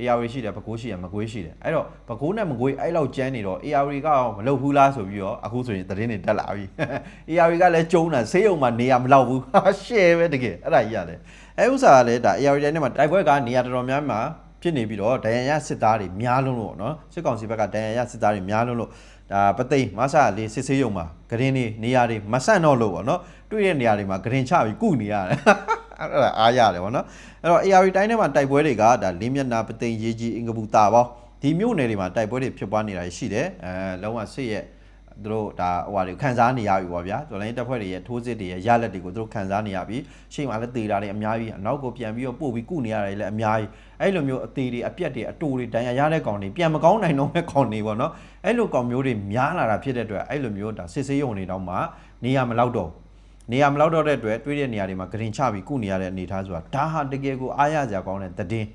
AR ရှိတယ်ပဲခူးရှိတယ်မကွေးရှိတယ်အဲ့တော့ပဲခူးနဲ့မကွေးအဲ့လောက်ကျန်းနေတော့ AR ကရောမလုပ်ဘူးလားဆိုပြီးတော့အခုဆိုရင်သတင်းတွေတက်လာပြီ AR ကလည်းကျုံတာဆေးရုံမှာနေရမလောက်ဘူးဟာရှယ်ပဲတကယ်အဲ့ဒါကြီးရတယ်အဲဥစ္စာကလည်းဒါ AR တိုင်းထဲမှာတိုက်ပွဲကနေရာတော်တော်များများဖြစ်နေပြီးတော့ဒဏ်ရာရစစ်သားတွေများလုံးလို့ပေါ့နော်စစ်ကောင်စီဘက်ကဒဏ်ရာရစစ်သားတွေများလုံးလို့ဒါပသိမ်မဆာလေးစစ်ဆေးရုံမှာဂရင်နေနေရာတွေမဆန့်တော့လို့ပေါ့နော်တွေ့တဲ့နေရာတွေမှာဂရင်ချပြီးကုနေရတယ် အဲ့ဒါအားရတယ်ဗောနော်အဲ့တော့ AR တိုင်းထဲမှာတိုက်ပွဲတွေကဒါလင်းမျက်နာပသိမ်ရေးကြီးအင်္ဂပူတာပေါဒီမြို့နယ်တွေမှာတိုက်ပွဲတွေဖြစ်ပွားနေတာရှိတယ်အဲလုံးဝစစ်ရဲ့သူတို့ဒါဟိုဟာတွေခန်းစားနေရပြီဗောဗျာတော်လိုင်းတပ်ဖွဲ့တွေရဲ့ထိုးစစ်တွေရဲ့ရလက်တွေကိုသူတို့ခန်းစားနေရပြီရှေ့မှာလည်းတေတာတွေအများကြီးအနောက်ကိုပြန်ပြီးတော့ပို့ပြီးကုနေရတယ်လည်းအများကြီးအဲ့လိုမျိုးအသေးတွေအပြက်တွေအတူတွေတန်ရရတဲ့ကောင်တွေပြန်မကောင်းနိုင်တော့မဲ့ကောင်တွေဗောနော်အဲ့လိုကောင်မျိုးတွေများလာတာဖြစ်တဲ့အတွက်အဲ့လိုမျိုးဒါစစ်ဆေးရုံတွေတောင်မှနေရမလောက်တော့ဘူး နေရာမလောက်တော့တဲ့အတွက်တွေးတဲ့နေရာတွေမှာဂရင်ချပြီးကုနေရတဲ့အနေအထားဆိုတာဒါဟာတကယ်ကိုအားရစရာကောင်းတဲ့သတင်း